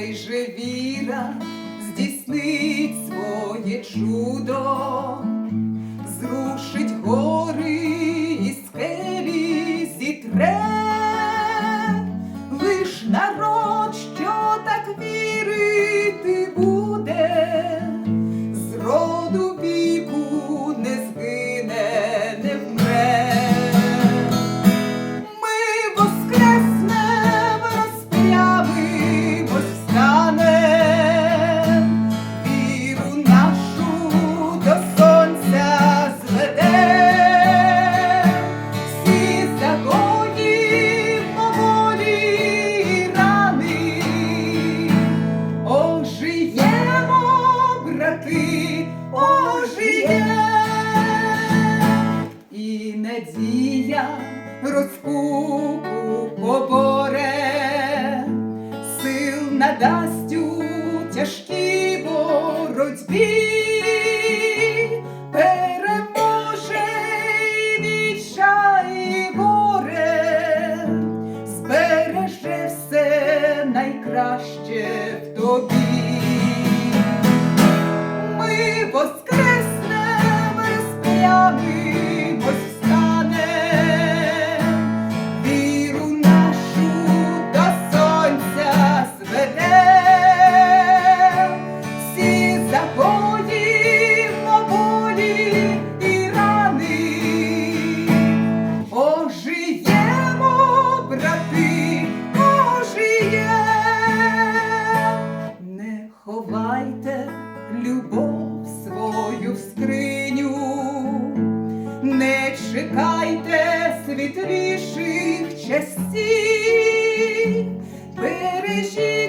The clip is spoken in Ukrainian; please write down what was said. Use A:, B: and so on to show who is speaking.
A: хай же віра здійснить своє чудо. Надія розпуку поборе, сил надасть у тяжкій боротьбі, переможе і все найкраще в тобі. Ми світліших часів бережіть.